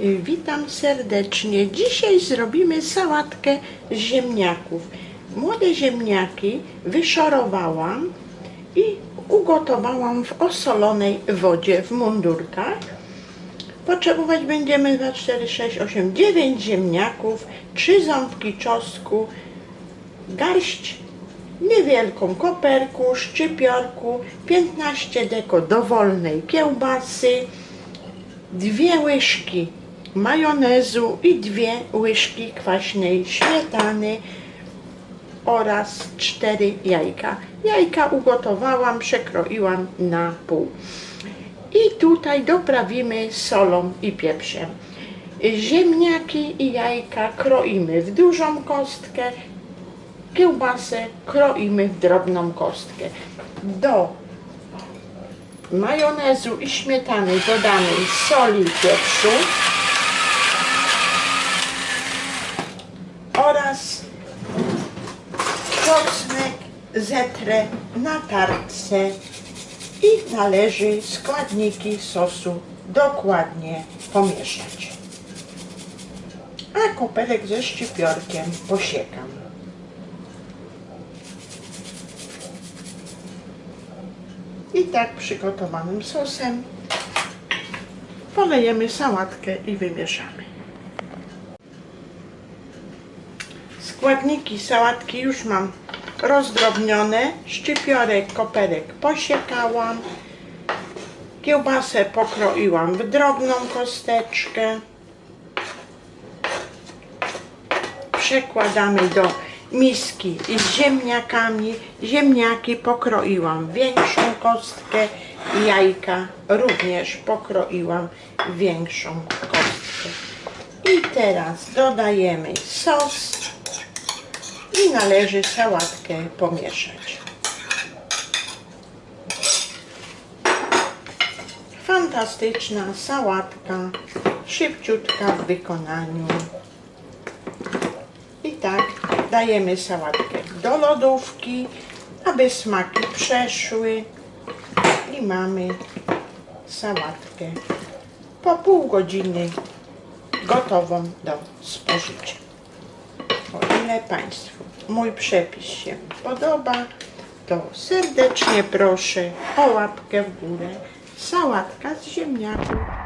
Y, Witam serdecznie. Dzisiaj zrobimy sałatkę z ziemniaków. Młode ziemniaki wyszorowałam i ugotowałam w osolonej wodzie w mundurkach. Potrzebować będziemy 2, 4, 6, 8, 9 ziemniaków, 3 ząbki czosnku, garść niewielką koperku, szczypiorku, 15 deko dowolnej kiełbasy, dwie łyżki majonezu i dwie łyżki kwaśnej śmietany oraz cztery jajka. Jajka ugotowałam, przekroiłam na pół. I tutaj doprawimy solą i pieprzem. Ziemniaki i jajka kroimy w dużą kostkę, kiełbasę kroimy w drobną kostkę. Do majonezu i śmietany dodamy soli i pieprzu oraz czosnek zetrę na tarce i należy składniki sosu dokładnie pomieszać. A koperek ze szczypiorkiem posiekam. I tak przygotowanym sosem polejemy sałatkę i wymieszamy. Składniki sałatki już mam rozdrobnione. Szczypiorek, koperek posiekałam. Kiełbasę pokroiłam w drobną kosteczkę. Przekładamy do miski z ziemniakami. Ziemniaki pokroiłam większą kostkę. Jajka również pokroiłam większą kostkę. I teraz dodajemy sos i należy sałatkę pomieszać. Fantastyczna sałatka, szybciutka w wykonaniu. I tak dajemy sałatkę do lodówki, aby smaki przeszły i mamy sałatkę po pół godziny gotową do spożycia. O ile Państwu mój przepis się podoba, to serdecznie proszę o łapkę w górę. Sałatka z ziemniaków